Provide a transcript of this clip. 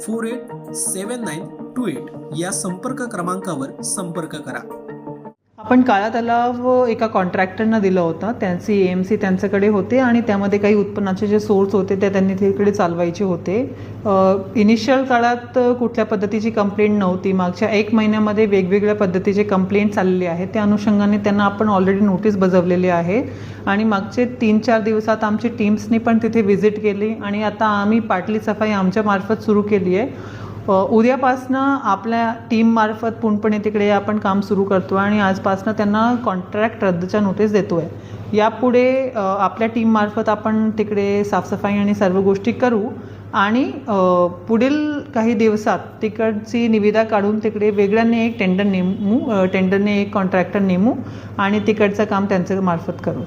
four eight seven nine two eight या संपर्क क्रमांकावर संपर्क करा. आपण काळा तलाव एका कॉन्ट्रॅक्टरना दिलं होतं. त्यांची ए एम सी त्यांच्याकडे होते आणि त्यामध्ये काही उत्पन्नाचे जे सोर्स होते ते त्यांनी तिकडे चालवायचे होते. इनिशियल काळात कुठल्या पद्धतीची कंप्लेंट नव्हती. मागच्या एक महिन्यामध्ये वेगवेगळ्या पद्धतीचे कंप्लेंट चाललेले आहेत. त्या अनुषंगाने त्यांना आपण ऑलरेडी नोटीस बजावलेली आहे. आणि मागचे तीन चार दिवसात आमची टीम्सनी पण तिथे व्हिजिट केली. आणि आता आम्ही पाटली सफाई आमच्या मार्फत सुरू केली आहे. उद्यापासनं आपल्या टीममार्फत पूर्णपणे तिकडे आपण काम सुरू करतो आणि आजपासनं त्यांना कॉन्ट्रॅक्ट रद्दच्या नोटीस देतो आहे यापुढे आपल्या टीममार्फत आपण तिकडे साफसफाई आणि सर्व गोष्टी करू आणि पुढील काही दिवसात तिकडची निविदा काढून तिकडे वेगळ्याने एक टेंडर नेमू टेंडरने एक कॉन्ट्रॅक्टर नेमू आणि तिकडचं काम त्यांच्या मार्फत करू.